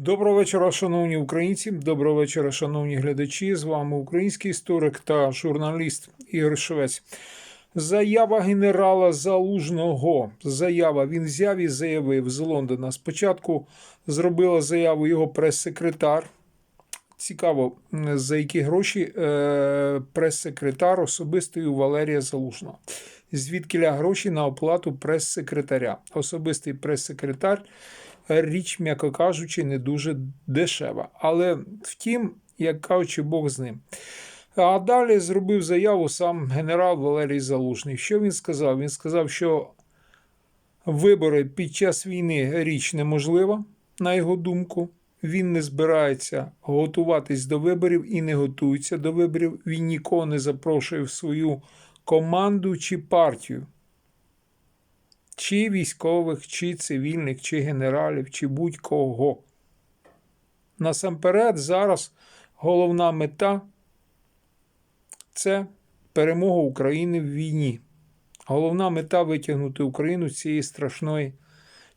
Доброго вечора, шановні українці. Доброго вечора, шановні глядачі. З вами український історик та журналіст Ігор Швець. Заява генерала Залужного. Заява він взяв і заявив з Лондона. Спочатку зробила заяву його прес-секретар. Цікаво, за які гроші е, прес-секретар особистий Валерія Залужного. Звідкиля гроші на оплату прес-секретаря. Особистий прес-секретар річ, м'яко кажучи, не дуже дешева. Але втім, як кажучи, Бог з ним. А далі зробив заяву сам генерал Валерій Залужний. Що він сказав? Він сказав, що вибори під час війни річ неможлива, на його думку. Він не збирається готуватись до виборів і не готується до виборів. Він нікого не запрошує в свою команду чи партію чи військових, чи цивільних, чи генералів, чи будь-кого. Насамперед, зараз головна мета це перемога України в війні. Головна мета витягнути Україну з цієї страшної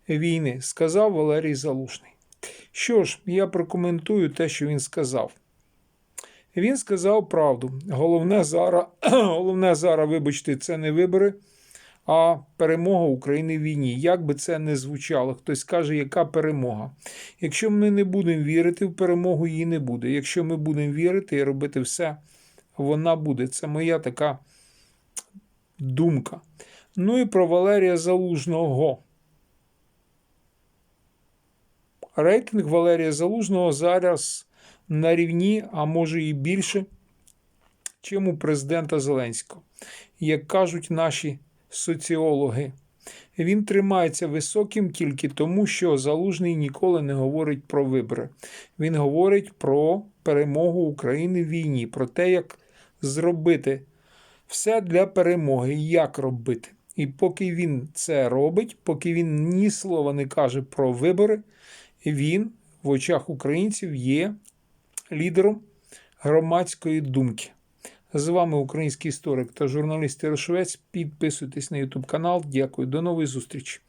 війни, сказав Валерій Залужний. Що ж, я прокоментую те, що він сказав. Він сказав правду. Головне зараз, головне зараз, вибачте, це не вибори а перемога України в війні. Як би це не звучало, хтось каже, яка перемога. Якщо ми не будемо вірити в перемогу, її не буде. Якщо ми будемо вірити і робити все, вона буде. Це моя така думка. Ну і про Валерія Залужного. Рейтинг Валерія Залужного зараз на рівні, а може і більше, чим у президента Зеленського. Як кажуть наші соціологи. Він тримається високим тільки тому, що Залужний ніколи не говорить про вибори. Він говорить про перемогу України в війні, про те, як зробити все для перемоги, як робити. І поки він це робить, поки він ні слова не каже про вибори, він в очах українців є лідером громадської думки. З вами український історик та журналіст Ярошовець. Підписуйтесь на YouTube канал. Дякую. До нової зустрічі.